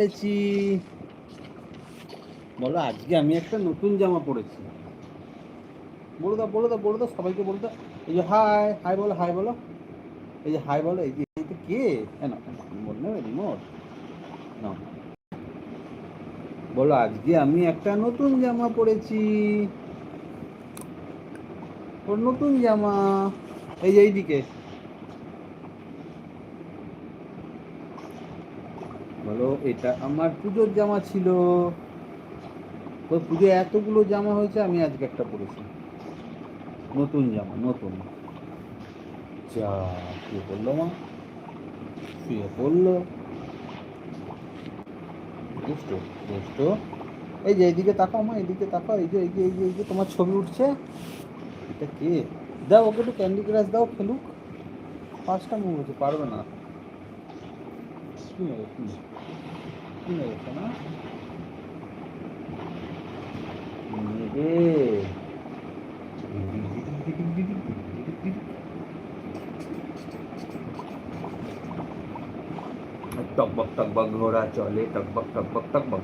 পেয়েছি বলো, আজকে আমি একটা নতুন জামা পরেছি বলে দাও বলে দাও বলে দাও সবাইকে বলে দাও এই যে হাই হাই বলো হাই বলো। এই যে হাই বলো, এই যে এটা কে? কেন রিমোট নেবে রিমোট না বলো, আজকে আমি একটা নতুন জামা পরেছি ওর নতুন জামা। এই যে, এইদিকে। বলো, এটা আমার পুজোর জামা ছিল। ওই পুজো এতগুলো জামা হয়েছে, আমি আজকে একটা পরেছি। নতুন জামা, নতুন। যা শুয়ে পড়ল মা? শুয়ে পড়ল দুষ্ট দুষ্ট। এই যে এইদিকে তাকাও মা এইদিকে তাকাও। এই যে এই যে এই যে এই যে, তোমার ছবি উঠছে। এটা কে? দাও, ওকে একটু ক্যান্ডি ক্রাশ দাও খেলুক পাঁচটা মুখ হচ্ছে পারবে না। কি নেবে কি? কি নেবে নেবে টকবক টকবক ঘোড়া চলে, টকবক টকবক টকবক।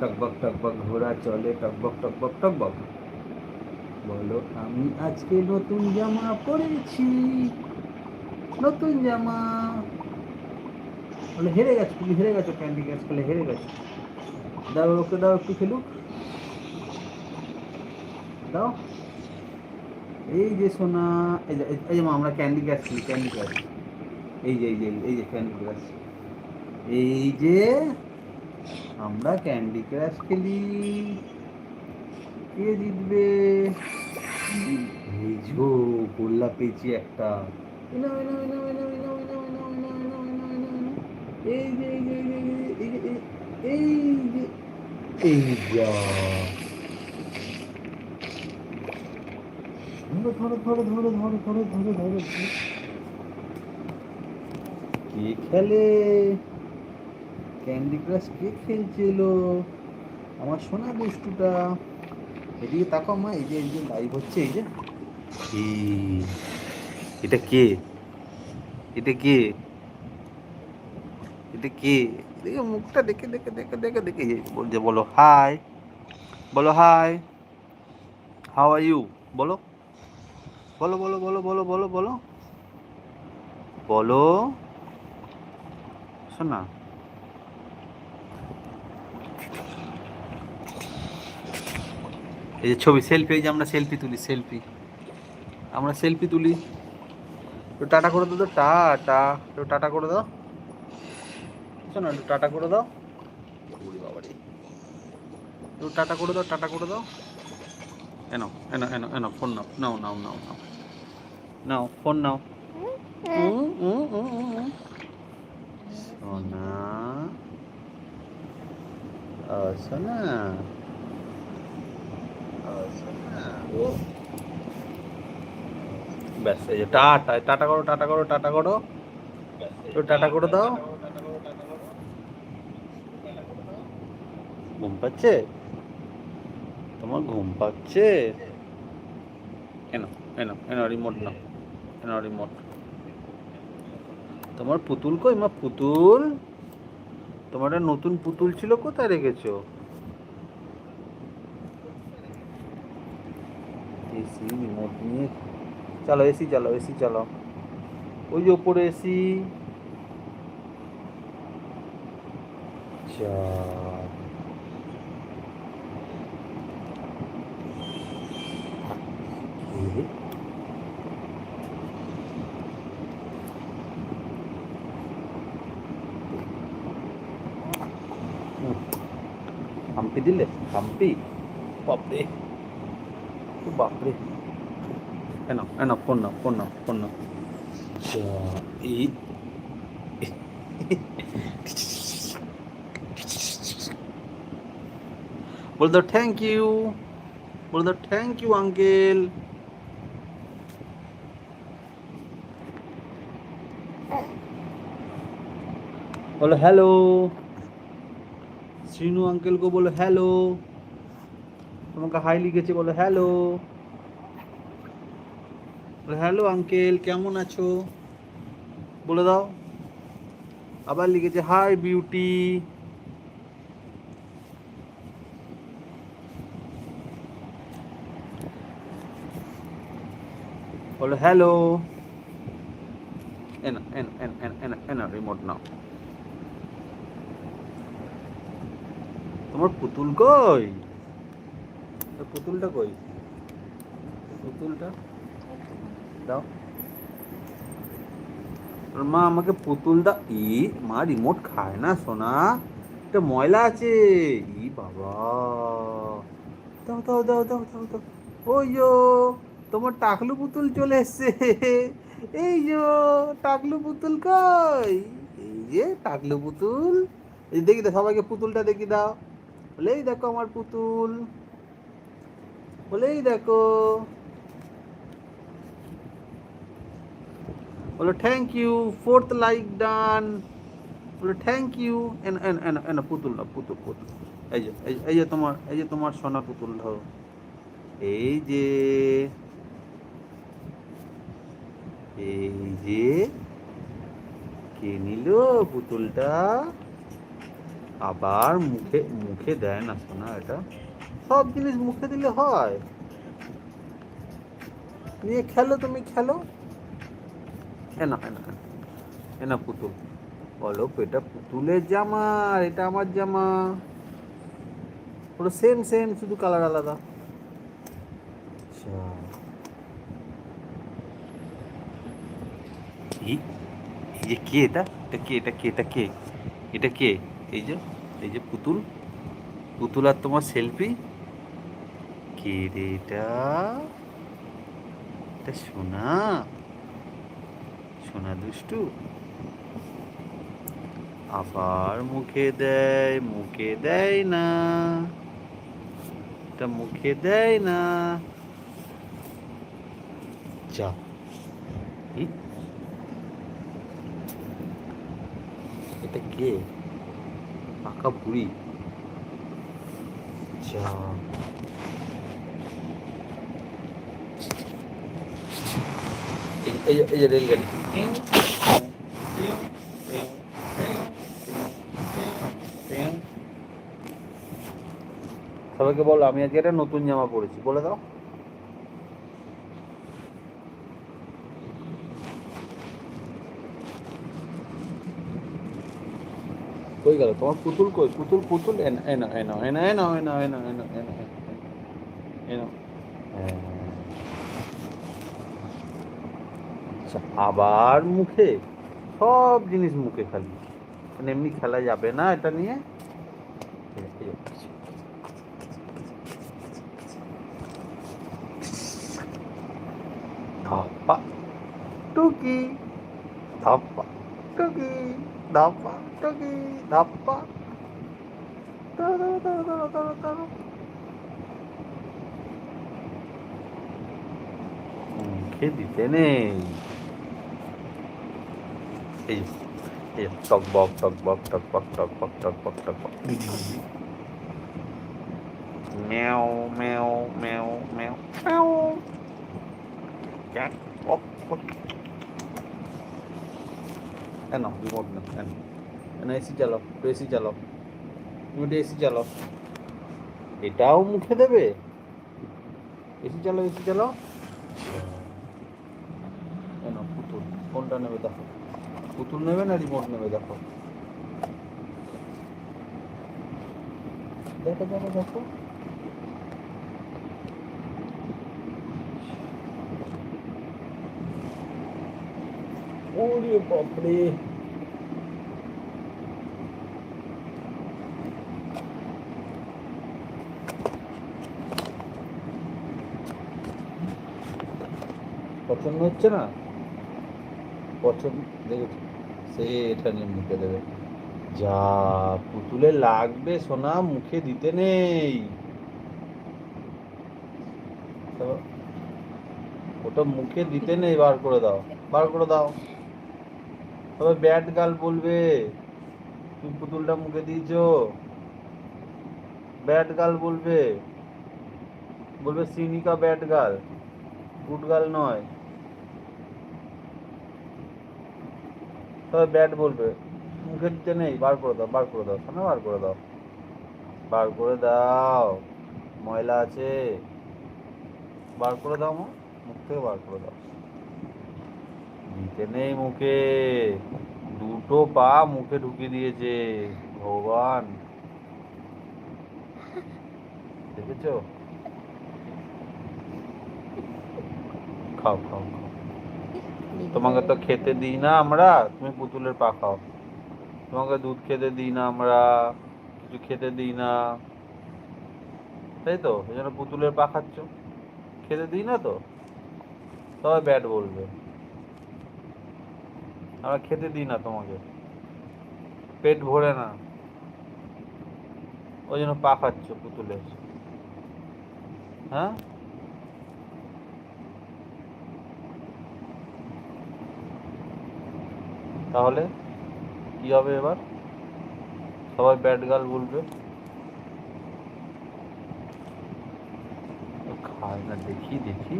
টকবক টকবক ঘোড়া চলে, টকবক টকবক টকবক। বলো, আমি আজকে নতুন জামা পরেছি। নতুন জামা। বলে হেরে গেছো তুমি হেরে গেছো ক্যান্ডি ক্রাশ খেলে হেরে গেছো। দাও ওকে দাও একটু খেলুক। দাও। এই যে সোনা এই যে এই যে আমরা ক্যান্ডি ক্রাশ খেলি ক্যান্ডি ক্রাশ এই যে এই যে এই যে ক্যান্ডি ক্রাশ এই যে আমরা ক্যান্ডি ক্রাশ খেলি। কে জিতবে? যো গোল্লা পেয়েছি একটা। এনাও, এনাও, এনাও, এনাও, এনাও, এনাও, এনাও, এনাও, এনাও, এনাও, এনাও, এনাও। এই যে এই যে এই যে এই যে এই যে ধরো ধরো ধরো ধরো ধরো ধরো ধরো কে খেলে? ক্যান্ডি ক্রাশ কে খেলছিল? আমার সোনা বস্তুটা। এদিকে তাকাও মা এই যে এই যে লাইভ হচ্ছে, এই যে। এটা কে? এটা কে? এটা কে দেখে মুখটা দেখে দেখে দেখে দেখে দেখে বলছে, বলো হাই বলো হাই হাউ আর ইউ বলো বলো বলো বলো বলো বলো বলো বলো, শোনা এই যে ছবি সেলফি এই যে আমরা সেলফি তুলি সেলফি আমরা সেলফি তুলি। তো টাটা করে দাও তো, টাটা। তো টাটা করে দাও। শোনো একটু টাটা করে দাও। ওরে বাবারে। একটু টাটা করে দাও টাটা করে দাও। এনো এনো এনো এনো ফোন নাও নাও নাও নাও নাও। নাও ফোন নাও। সোনা ও সোনা। ও সোনা। ও। ব্যাস এই যে টাটা টাটা করো টাটা করো টাটা করো। তো টাটা করে দাও ঘুম পাচ্ছে? তোমার ঘুম পাচ্ছে? এনো এনো এনো রিমোট নাও এনো রিমোট তোমার পুতুল কই? মা, পুতুল? তোমার নতুন পুতুল ছিল কোথায় রেখেছো? এসি রিমোট নিয়ে। চালো এসি চালাও এসি চালাও ওই যে ওপরে এসি যা हम्पी दिले हम्पी बापरे बापरे है ना है ना पुन्ना पुन्ना पुन्ना না ये बोल दो थैंक यू बोल दो थैंक यू अंकल বলো হ্যালো শ্রীনু আঙ্কেলকে বলো হ্যালো তোমাকে হাই লিখেছে, বলো হ্যালো হ্যালো আঙ্কেল কেমন আছো? বলে দাও। আবার লিখেছে হাই বিউটি বলো হ্যালো এনা এনা এনা এনা এনা এনা রিমোট নাও তোমার পুতুল কই? পুতুলটা কই? পুতুলটা? দাও। মা আমাকে পুতুলটা ই মা রিমোট খায় না সোনা। এটা ময়লা আছে। ই বাবা। দাও দাও দাও দাও দাও দাও। ওই তোমার টাকলু পুতুল চলে এসছে। এই যো টাকলু পুতুল কই? এই যে টাকলু পুতুল। এই দেখি দাও সবাইকে পুতুলটা দেখি দাও। বলেই দেখো আমার পুতুল। বলেই দেখো। বলো thank you fourth like done বলো থ্যাংক ইউ এন এন এন এন, পুতুল না পুতুল পুতুল। এই এই যে- এই যে তোমার, এই যে তোমার সোনা পুতুল ধরো। এই যে এই যে কে নিল পুতুলটা? আবার মুখে মুখে দেয় না সোনা এটা। সব জিনিস মুখে দিলে হয়। নিয়ে খেলো তুমি, খেলো। এনা এনা। এনা পুতুল। বলো এটা পুতুলের জামা এটা আমার জামা। পুরো সেম সেম শুধু কালার আলাদা আচ্ছা এই এই যে কে এটা? এটা কে? এটা কে? এটা কে? এটা কে? এই যে এই যে পুতুল। পুতুল আর তোমার সেলফি কে রে এটা? এটা সোনা। সোনা দুষ্টু। আবার মুখে দেয় মুখে দেয় না। এটা মুখে দেয় না। যা। এটা কে পাকা এই যে- এই যে রেলগাড়ি। সবাইকে বলো, আমি আজকে একটা নতুন জামা পরেছি। বলে দাও। কই গেল তোমার পুতুল কই পুতুল পুতুল এনা এনা এনা এনা এনা এনা এনা এনা এনা এনা হ্যাঁ। আচ্ছা আবার মুখে সব জিনিস মুখে খালি মানে এমনি খেলা যাবে না এটা নিয়ে এই 나빠 저기 나빠 따라따라따라따라 খেয়ে দিতে নেই এই এই টক বক টক বক টক বক টক বক টক বক টক বক মেও মেও মেও মেও মেও কেন রিমোট না কেন কেন এসি চালাও একটু এসি চালাও তুমি একটু এসি চালাও এটাও মুখে দেবে এসি চালাও এসি চালাও কেন পুতুল কোনটা নেবে দেখো পুতুল নেবে না রিমোট নেবে দেখো দেখো দেখো দেখো ওরে বাপরে পছন্দ হচ্ছে না? পছন্দ, দেখেছ। সে এটা নিয়ে মুখে দেবে। যা পুতুলে লাগবে সোনা, মুখে দিতে নেই। ওটা মুখে দিতে নেই, বার করে দাও। বার করে দাও। তবে ব্যাট গাল বলবে। তুমি পুতুলটা মুখে দিয়েছ। ব্যাট গাল বলবে। বলবে সিনিকা ব্যাট গাল। গুড গাল নয়। তবে ব্যাট বলবে। মুখে দিতে নেই। বার করে দাও, বার করে দাও। শোনা বার করে দাও। বার করে দাও। ময়লা আছে। বার করে দাও মুখ থেকে বার করে দাও। দিতে নেই মুখে। দুটো পা মুখে ঢুকিয়ে দিয়েছে, ভগবান। দেখেছ? খাও খাও তোমাকে তো খেতে দিই না আমরা, তুমি পুতুলের পা খাও। তোমাকে দুধ খেতে দিই না আমরা, কিছু খেতে দিই না। তাই তো? এই জন্য পুতুলের পা খাচ্ছ। খেতে দিই না তো? সবাই ব্যাট বলবে। আমরা খেতে দিই না তোমাকে। পেট ভরে না। ওই জন্য পা খাচ্ছ পুতুলের হ্যাঁ? তাহলে কি হবে এবার? সবাই ব্যাট গাল বলবে। খায় না, দেখি দেখি।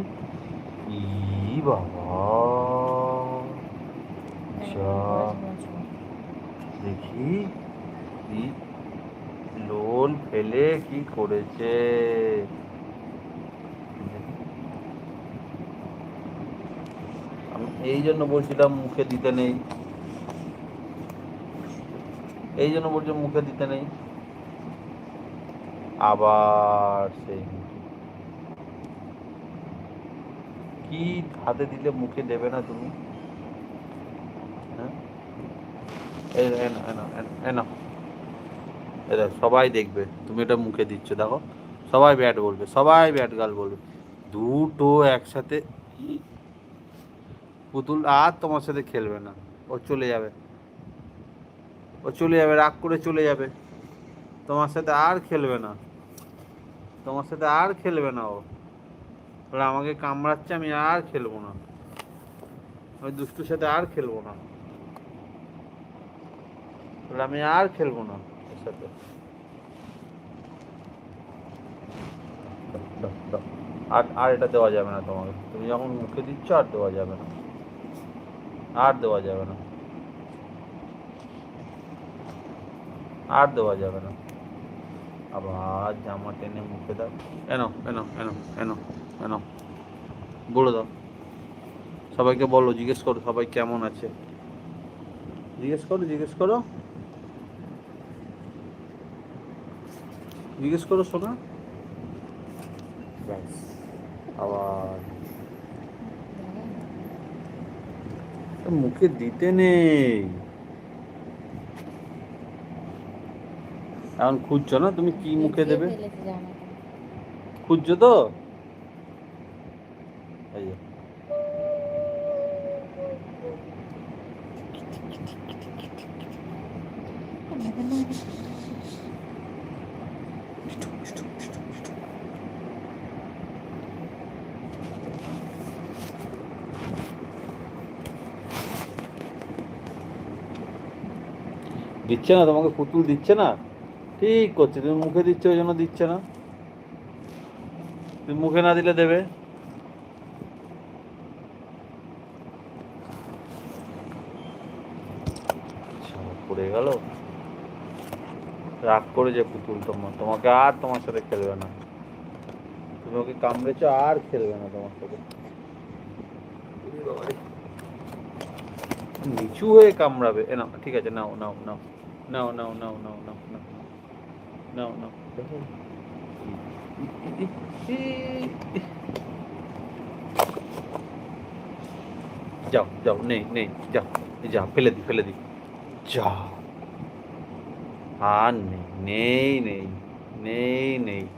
বাবা। যা দেখি কি লোল ফেলে কি করেছে। আমি এই জন্য বলছিলাম মুখে দিতে নেই। এই জন্য বলছি মুখে দিতে নেই। আবার সেই কি হাতে দিলে মুখে দেবে না তুমি হ্যাঁ দেখো, সবাই দেখবে তুমি এটা মুখে দিচ্ছ দেখো। সবাই ব্যাট বলবে সবাই ব্যাট গাল বলবে। দুটো একসাথে পুতুল আর তোমার সাথে খেলবে না। ও চলে যাবে। ও চলে যাবে রাগ করে চলে যাবে। তোমার সাথে আর খেলবে না। তোমার সাথে আর খেলবে না ও। আমাকে কামড়াচ্ছে আমি আর খেলব না। আমি দুষ্টুর সাথে আর খেলব না। বলে আমি আর খেলব না ওর সাথে। আর আর এটা দেওয়া যাবে না তোমাকে। তুমি যখন মুখে দিচ্ছ, আর দেওয়া যাবে না। আর দেওয়া যাবে না। আর দেওয়া যাবে না। আবার জামা টেনে মুখে দাও। এনো এনো এনো এনো এনো। বলে দাও। সবাইকে বলো, জিজ্ঞেস করো সবাই কেমন আছে। জিজ্ঞেস করো জিজ্ঞেস করো। জিজ্ঞেস করো শোনা। ব্যাস আবার মুখে দিতে নেই। এখন খুঁজছো না? তুমি কি মুখে দেবে? খুঁজছো তো? এই যে। দিচ্ছে না, তোমাকে পুতুল দিচ্ছে না? ঠিক করছে, তুমি মুখে দিচ্ছ ওই জন্য দিচ্ছে না। তুমি মুখে না দিলে দেবে। পড়ে গেল। রাগ করে যে পুতুল তোমার তোমাকে আর তোমার সাথে খেলবে না। তুমি ওকে কামড়েছো, আর খেলবে না তোমার সাথে। নিচু হয়ে কামড়াবে। এ নাও, ঠিক আছে, নাও নাও নাও। নাও নাও নাও নাও নাও নাও নাও নাও দেখো যাও যাও নেই নেই যাও যা ফেলে দি ফেলে দি যা আর নেই নেই নেই নেই নেই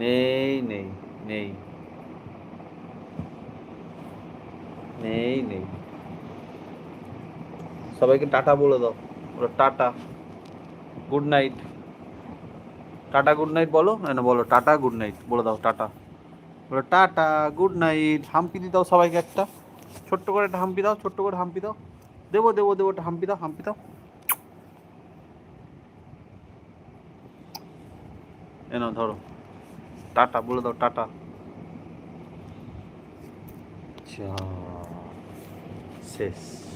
নেই নেই নেই নেই নেই সবাইকে টাটা বলে দাও বলো tata. Good night. Tata good night বলো? না বলো, টাটা গুড নাইট। বলে দাও, টাটা। বলো, টাটা, গুড নাইট। হাম্পি দি দাও সবাইকে একটা। ছোট্ট করে একটা হাম্পি দাও, ছোট্ট করে হাম্পি দাও। দেবো দেবো দেবো একটা হাম্পি দাও হাম্পি দাও। এ নাও, ধরো। টাটা, বলে দাও, টাটা। চা শেষ।